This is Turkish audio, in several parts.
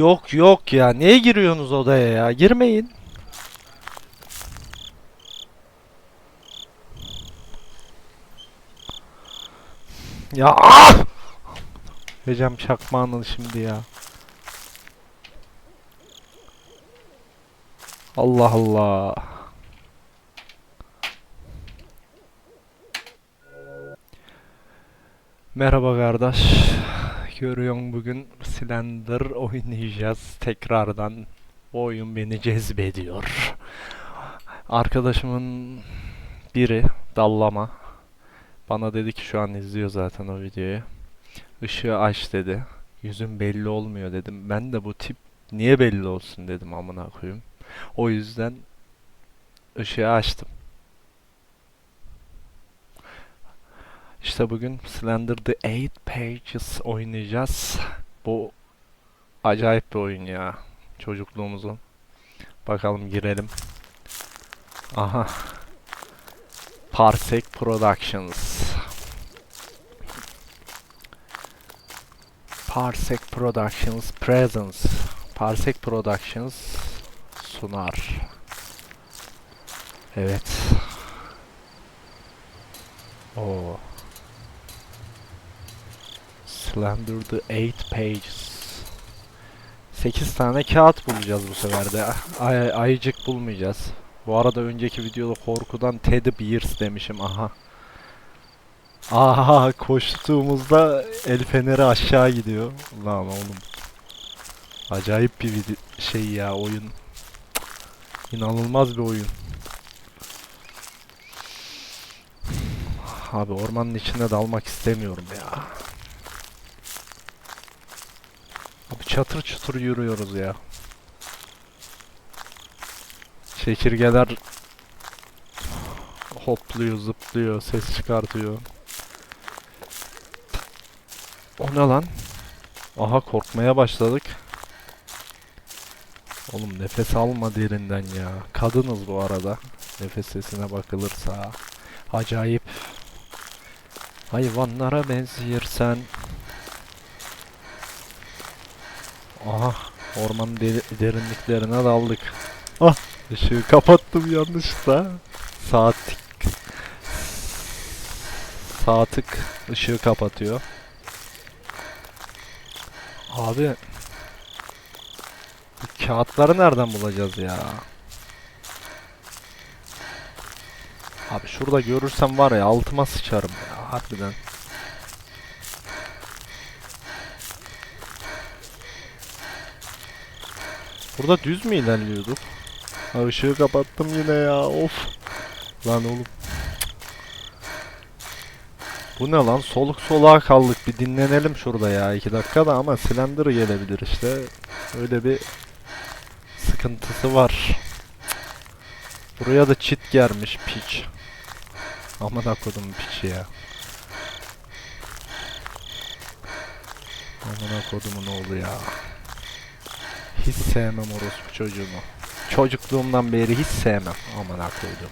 Yok yok ya. Niye giriyorsunuz odaya ya? Girmeyin. Ya ah! Vereceğim çakmağını şimdi ya. Allah Allah. Merhaba kardeş. Görüyorsun bugün Slender oynayacağız tekrardan. Bu oyun beni cezbediyor. Arkadaşımın biri dallama bana dedi ki şu an izliyor zaten o videoyu. Işığı aç dedi. Yüzün belli olmuyor dedim. Ben de bu tip niye belli olsun dedim amına koyayım. O yüzden ışığı açtım. İşte bugün Slender The Eight Pages oynayacağız. Bu acayip bir oyun ya. Çocukluğumuzun. Bakalım girelim. Aha. Parsec Productions. Parsec Productions Presents. Parsec Productions sunar. Evet. Oo. Slender the Eight Pages. 8 tane kağıt bulacağız bu sefer de. Ay ayıcık bulmayacağız. Bu arada önceki videoda korkudan Teddy Bears demişim aha. Aha koştuğumuzda el feneri aşağı gidiyor. Lan oğlum. Acayip bir şey ya oyun. İnanılmaz bir oyun. Abi ormanın içine dalmak istemiyorum ya. Çatır çutur yürüyoruz ya. Çekirgeler hopluyor, zıplıyor, ses çıkartıyor. O ne lan? Aha korkmaya başladık. Oğlum nefes alma derinden ya. Kadınız bu arada. Nefes sesine bakılırsa. Acayip. Hayvanlara benziyorsan. Aha ormanın deri- derinliklerine daldık. Ah ışığı kapattım yanlışlıkla. Saat Saatlik ışığı kapatıyor. Abi bu kağıtları nereden bulacağız ya? Abi şurada görürsem var ya altıma sıçarım ya harbiden. Burada düz mü ilerliyorduk? Ha ışığı kapattım yine ya of. Lan oğlum. Bu ne lan? Soluk soluğa kaldık. Bir dinlenelim şurada ya. iki dakika da ama Slender gelebilir işte. Öyle bir sıkıntısı var. Buraya da çit germiş piç. Aman kodum piçi ya. Aman kodumun oğlu ya. Hiç sevmem orospu çocuğunu. Çocukluğumdan beri hiç sevmem. Aman koydum.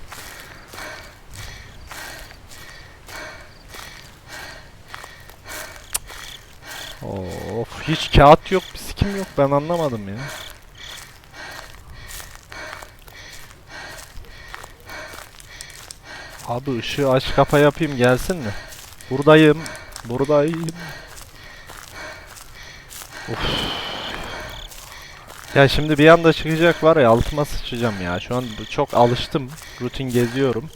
Of hiç kağıt yok, sikim yok. Ben anlamadım ya. Abi ışığı aç kapa yapayım gelsin mi? Buradayım. Buradayım. Of. Ya şimdi bir anda çıkacak var ya altıma sıçacağım ya. Şu an çok alıştım. Rutin geziyorum.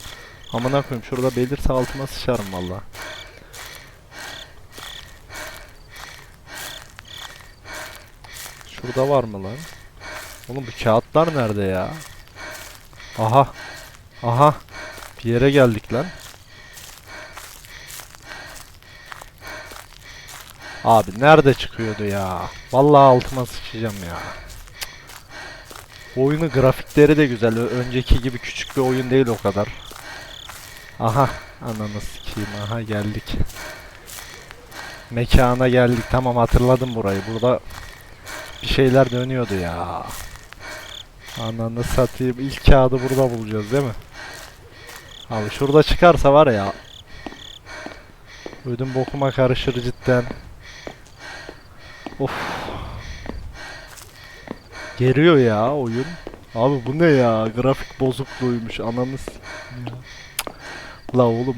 Amına koyayım şurada belirse altıma sıçarım valla. Şurada var mı lan? Oğlum bu kağıtlar nerede ya? Aha. Aha. Bir yere geldik lan. Abi nerede çıkıyordu ya? Vallahi altıma sıçacağım ya. Bu oyunun grafikleri de güzel. Önceki gibi küçük bir oyun değil o kadar. Aha. Ananı sikeyim. Aha geldik. Mekana geldik. Tamam hatırladım burayı. Burada bir şeyler dönüyordu ya. Ananı satayım. İlk kağıdı burada bulacağız değil mi? Abi şurada çıkarsa var ya. Ödüm bokuma karışır cidden. Of. Geriyor ya oyun. Abi bu ne ya? Grafik bozukluğuymuş. Ananı ya. La oğlum.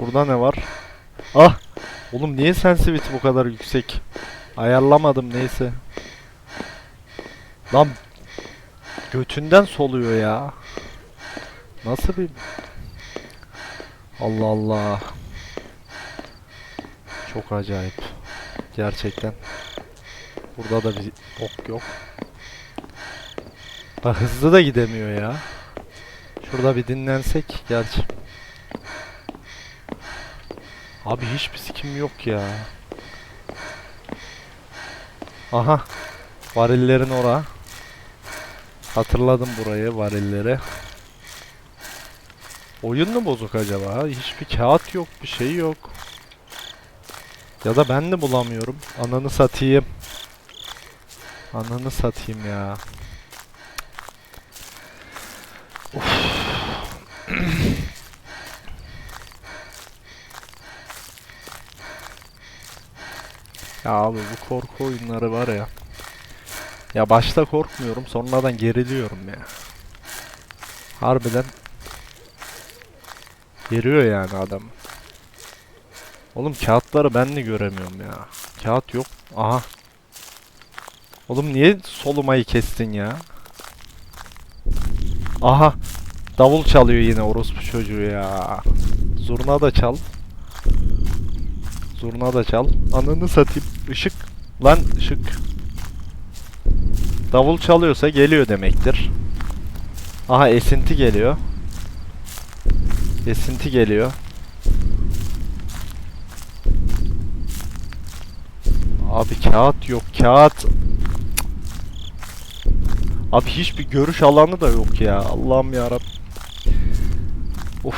Burada ne var? Ah! Oğlum niye sensitivity bu kadar yüksek? Ayarlamadım neyse. Lan götünden soluyor ya. Nasıl bir Allah Allah. Çok acayip. Gerçekten. Burada da bir bok yok. Bak hızlı da gidemiyor ya. Şurada bir dinlensek gerçi. Abi hiçbir sikim yok ya. Aha. Varillerin ora. Hatırladım burayı varilleri. Oyun mu bozuk acaba? Hiçbir kağıt yok, bir şey yok. Ya da ben de bulamıyorum. Ananı satayım. Ananı satayım ya. Ya abi bu korku oyunları var ya. Ya başta korkmuyorum, sonradan geriliyorum ya. Harbiden geriyor yani adam. Oğlum kağıtları ben de göremiyorum ya. Kağıt yok. Aha. Oğlum niye solumayı kestin ya? Aha. Davul çalıyor yine orospu çocuğu ya. Zurna da çal. Zurna da çal. Ananı satayım. Işık. Lan ışık. Davul çalıyorsa geliyor demektir. Aha esinti geliyor. Esinti geliyor. Abi kağıt yok kağıt. Abi hiçbir görüş alanı da yok ya. Allah'ım yarabbim. Of.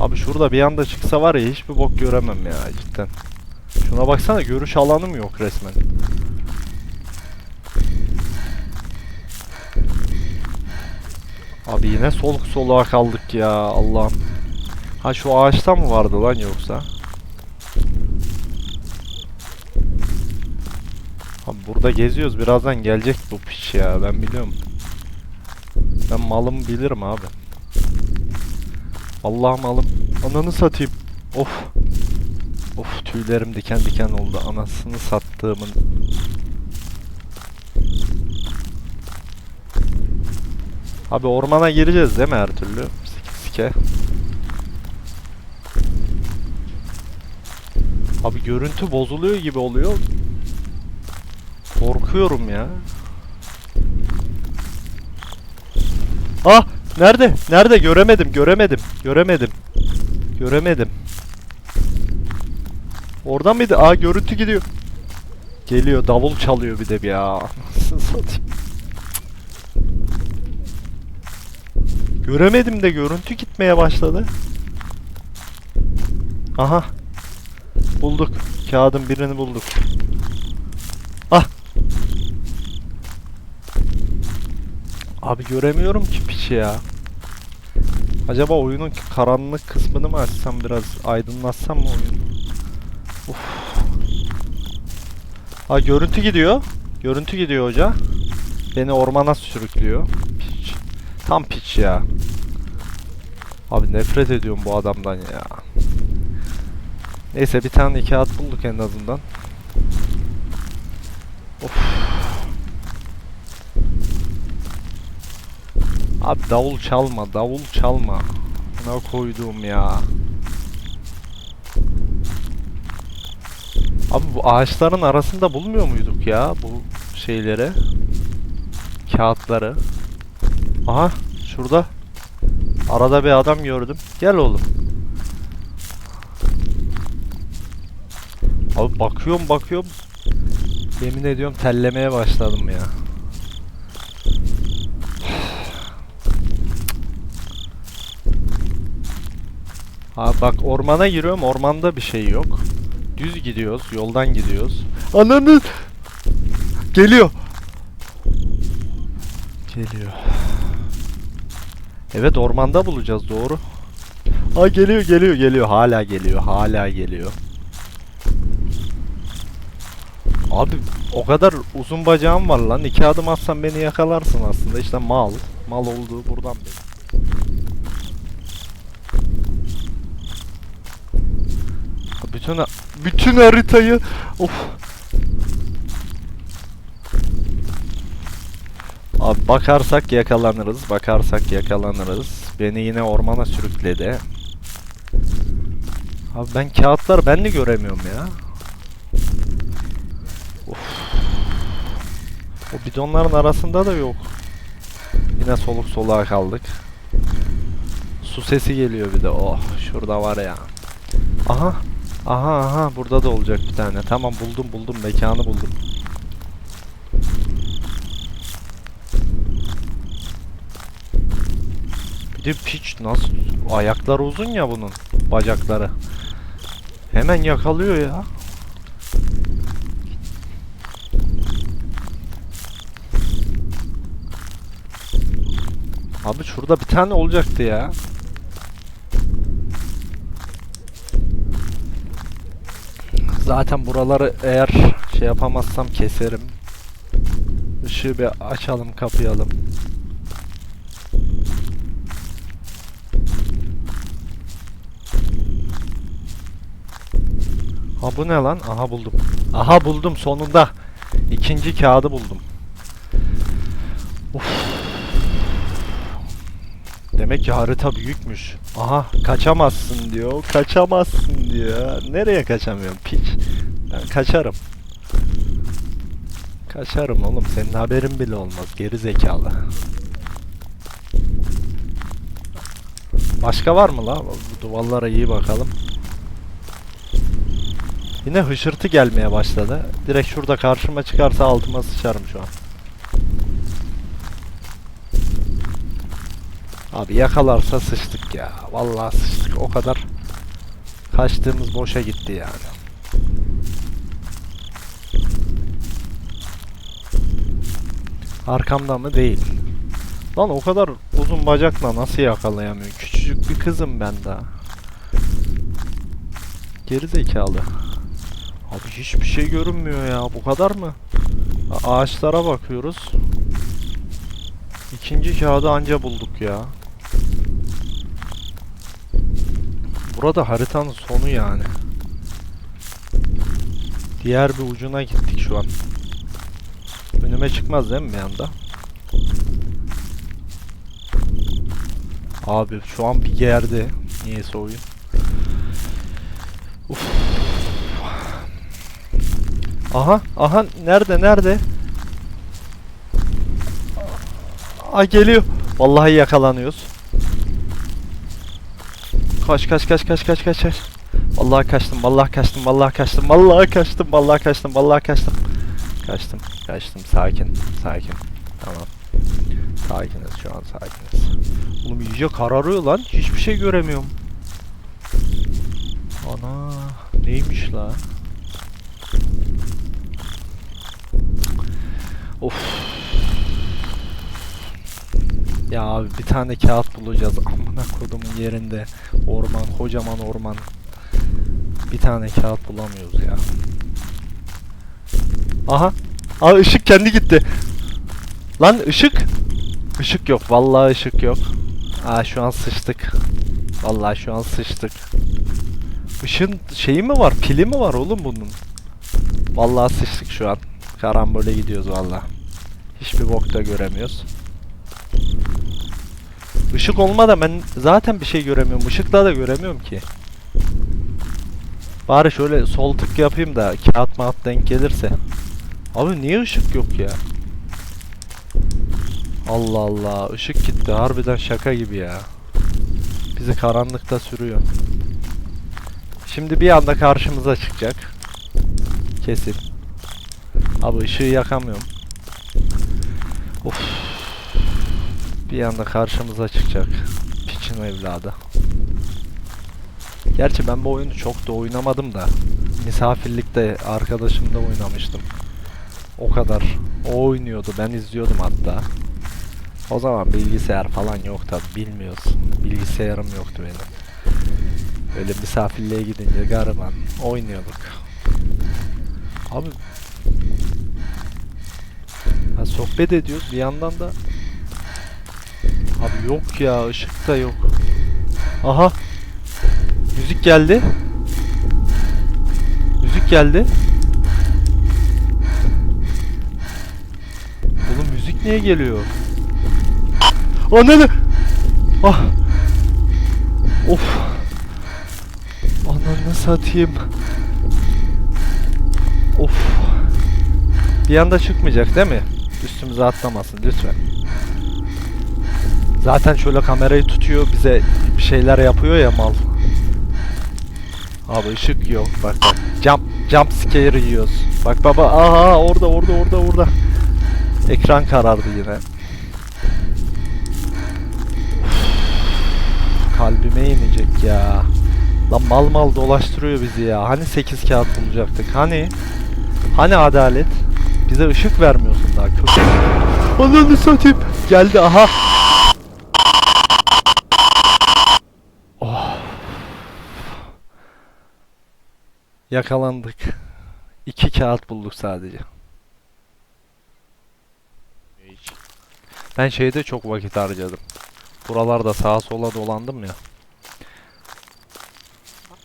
Abi şurada bir anda çıksa var ya hiçbir bok göremem ya cidden. Şuna baksana görüş alanım yok resmen. Abi yine soluk soluğa kaldık ya Allah'ım. Ha şu ağaçta mı vardı lan yoksa? Abi burada geziyoruz birazdan gelecek bu piç ya ben biliyorum. Ben malımı bilirim abi. Allah malım. Ananı satayım. Of. Of tüylerim diken diken oldu. Anasını sattığımın. Abi ormana gireceğiz değil mi her türlü? Sike sike. Abi görüntü bozuluyor gibi oluyor. Korkuyorum ya. Ah! Nerede? Nerede? Göremedim, göremedim. Göremedim. Göremedim. Oradan mıydı? Aa görüntü gidiyor. Geliyor, davul çalıyor bir de bir ya. Göremedim de görüntü gitmeye başladı. Aha. Bulduk. Kağıdın birini bulduk. Ah. Abi göremiyorum ki piçi ya. Acaba oyunun karanlık kısmını mı açsam biraz aydınlatsam mı oyunu? Uf. Ha görüntü gidiyor. Görüntü gidiyor hoca. Beni ormana sürüklüyor. Piç. Tam piç ya. Abi nefret ediyorum bu adamdan ya. Neyse bir tane kağıt bulduk en azından. Of. Abi davul çalma, davul çalma. Ne koyduğum ya. Abi bu ağaçların arasında bulmuyor muyduk ya bu şeyleri? Kağıtları. Aha şurada. Arada bir adam gördüm. Gel oğlum. Abi bakıyorum bakıyorum. Yemin ediyorum tellemeye başladım ya. Ha bak ormana giriyorum ormanda bir şey yok. Düz gidiyoruz yoldan gidiyoruz. Ananı geliyor. Geliyor. Evet ormanda bulacağız doğru. Ha geliyor geliyor geliyor hala geliyor hala geliyor. Abi o kadar uzun bacağım var lan. İki adım atsan beni yakalarsın aslında. İşte mal. Mal olduğu buradan belli. Bütün bütün haritayı of. Abi bakarsak yakalanırız. Bakarsak yakalanırız. Beni yine ormana sürükledi. Abi ben kağıtlar ben de göremiyorum ya. Of. O bidonların arasında da yok. Yine soluk soluğa kaldık. Su sesi geliyor bir de. Oh şurada var ya. Aha. Aha aha burada da olacak bir tane. Tamam buldum buldum mekanı buldum. Bir de piç nasıl ayakları uzun ya bunun bacakları. Hemen yakalıyor ya. Abi şurada bir tane olacaktı ya. Zaten buraları eğer şey yapamazsam keserim. Işığı bir açalım, kapayalım. Ha bu ne lan? Aha buldum. Aha buldum sonunda. İkinci kağıdı buldum. Uf. Demek ki harita büyükmüş. Aha kaçamazsın diyor. Kaçamazsın diyor. Nereye kaçamıyorum piç? Ben kaçarım. Kaçarım oğlum. Senin haberin bile olmaz. Geri zekalı. Başka var mı la? Bu duvarlara iyi bakalım. Yine hışırtı gelmeye başladı. Direkt şurada karşıma çıkarsa altıma sıçarım şu an. Abi yakalarsa sıçtık ya. Vallahi sıçtık. O kadar kaçtığımız boşa gitti yani. Arkamda mı? Değil. Lan o kadar uzun bacakla nasıl yakalayamıyor? Küçücük bir kızım ben daha. Geri zekalı. Abi hiçbir şey görünmüyor ya. Bu kadar mı? Ağaçlara bakıyoruz. İkinci kağıdı anca bulduk ya. Burada haritanın sonu yani. Diğer bir ucuna gittik şu an. Önüme çıkmaz değil mi bir anda? Abi şu an bir gerdi. Niyeyse oyun. Uf. Aha, aha nerede nerede? Aa geliyor. Vallahi yakalanıyoruz. Kaç kaç kaç kaç kaç kaç kaç. Vallahi kaçtım, vallahi kaçtım, vallahi kaçtım, vallahi kaçtım, vallahi kaçtım, vallahi kaçtım. Kaçtım, kaçtım. Sakin, sakin. Tamam. Sakiniz şu an sakiniz. Oğlum iyice kararıyor lan. Hiçbir şey göremiyorum. Ana neymiş la? Of. Ya abi bir tane kağıt bulacağız. Amına kodumun yerinde. Orman, kocaman orman. Bir tane kağıt bulamıyoruz ya. Aha. Aa ışık kendi gitti. Lan ışık. Işık yok. Vallahi ışık yok. Aa şu an sıçtık. Vallahi şu an sıçtık. Işın şeyi mi var? Pili mi var oğlum bunun? Vallahi sıçtık şu an. Karambole gidiyoruz vallahi. Hiçbir bok göremiyoruz. Işık olmadan ben zaten bir şey göremiyorum. Işıkla da göremiyorum ki. Bari şöyle sol tık yapayım da kağıt mağat denk gelirse. Abi niye ışık yok ya? Allah Allah ışık gitti harbiden şaka gibi ya. Bizi karanlıkta sürüyor. Şimdi bir anda karşımıza çıkacak. Kesin. Abi ışığı yakamıyorum. Of. Bir anda karşımıza çıkacak. Piçin evladı. Gerçi ben bu oyunu çok da oynamadım da. Misafirlikte arkadaşımda oynamıştım. O kadar. O oynuyordu. Ben izliyordum hatta. O zaman bilgisayar falan yok tabi bilmiyoruz. Bilgisayarım yoktu benim. Böyle misafirliğe gidince gariban oynuyorduk. Abi ha, sohbet ediyoruz bir yandan da Abi yok ya ışık da yok. Aha. Müzik geldi. Müzik geldi. Oğlum müzik niye geliyor? Ananı! Ah! Of! Ananı satayım. Of! Bir anda çıkmayacak değil mi? Üstümüze atlamasın lütfen. Zaten şöyle kamerayı tutuyor bize bir şeyler yapıyor ya mal. Abi ışık yok bak bak. Jump, jump scare yiyoruz. Bak baba aha orada orada orada orada. Ekran karardı yine. Kalbime inecek ya. Lan mal mal dolaştırıyor bizi ya. Hani 8 kağıt bulacaktık? Hani? Hani adalet? Bize ışık vermiyorsun daha kötü. Ananı satayım. Geldi aha. Oh. Yakalandık. İki kağıt bulduk sadece. Ben şeyde çok vakit harcadım. Buralarda sağa sola dolandım ya.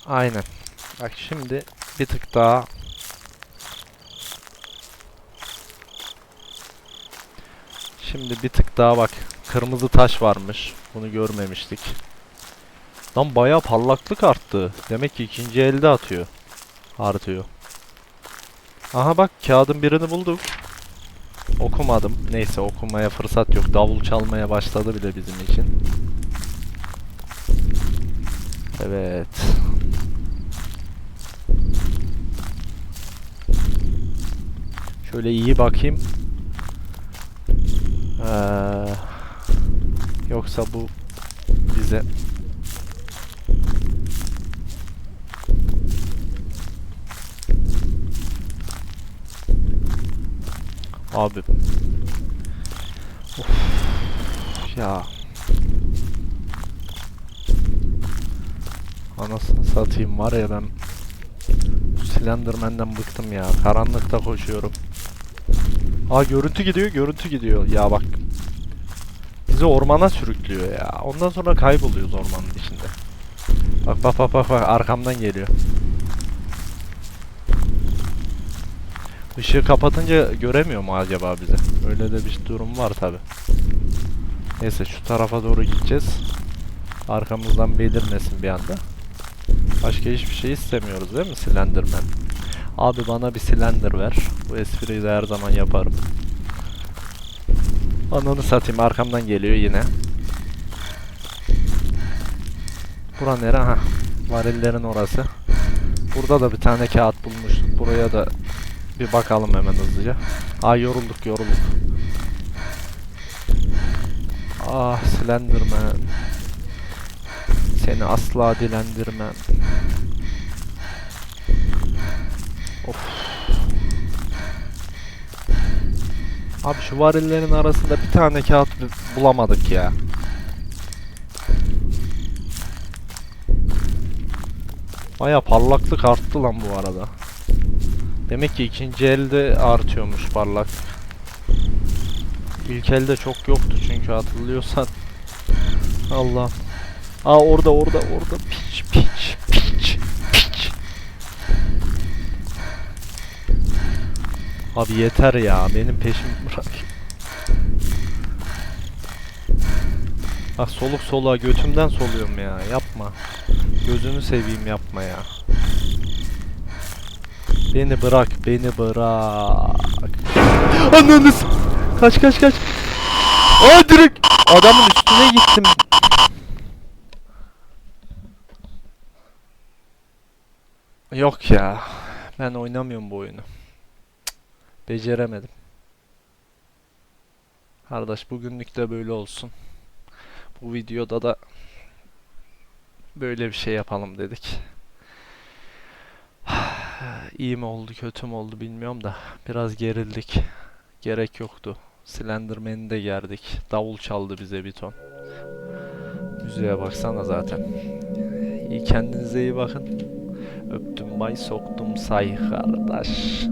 Aynen. Bak şimdi bir tık daha Şimdi bir tık daha bak. Kırmızı taş varmış. Bunu görmemiştik. Lan bayağı parlaklık arttı. Demek ki ikinci elde atıyor. Artıyor. Aha bak kağıdın birini bulduk. Okumadım. Neyse okumaya fırsat yok. Davul çalmaya başladı bile bizim için. Evet. Şöyle iyi bakayım. Ee, yoksa bu bize Abi. Of. Ya. Anasını satayım var ya ben Slenderman'den bıktım ya. Karanlıkta koşuyorum. Aa görüntü gidiyor, görüntü gidiyor. Ya bak. Bizi ormana sürüklüyor ya. Ondan sonra kayboluyoruz ormanın içinde. Bak bak bak bak bak arkamdan geliyor. Işığı kapatınca göremiyor mu acaba bizi? Öyle de bir durum var tabi. Neyse şu tarafa doğru gideceğiz. Arkamızdan belirmesin bir anda. Başka hiçbir şey istemiyoruz değil mi Slenderman? Abi bana bir Slender ver. Bu espriyi de her zaman yaparım. Ananı satayım arkamdan geliyor yine. Bura nere? Ha. Varillerin orası. Burada da bir tane kağıt bulmuştuk. Buraya da bir bakalım hemen hızlıca. Aa yorulduk yorulduk. Ah Slenderman. Seni asla dilendirmem. Of. Abi şu varillerin arasında bir tane kağıt bu- bulamadık ya. Baya parlaklık arttı lan bu arada. Demek ki ikinci elde artıyormuş parlak. İlk elde çok yoktu çünkü hatırlıyorsan. Allah. Aa orada orada orada piç piç piç piç. Abi yeter ya benim peşimi bırak. Bak soluk soluğa götümden soluyorum ya yapma. Gözünü seveyim yapma ya. Beni bırak, beni bırak. Ananı Kaç kaç kaç. Aa direkt adamın üstüne gittim. Yok ya. Ben oynamıyorum bu oyunu. Beceremedim. Kardeş bugünlük de böyle olsun. Bu videoda da böyle bir şey yapalım dedik. İyi mi oldu kötü mü oldu bilmiyorum da biraz gerildik. Gerek yoktu. Slenderman'i de gerdik. Davul çaldı bize bir ton. Müziğe baksana zaten. İyi kendinize iyi bakın. Öptüm bay soktum say kardeş.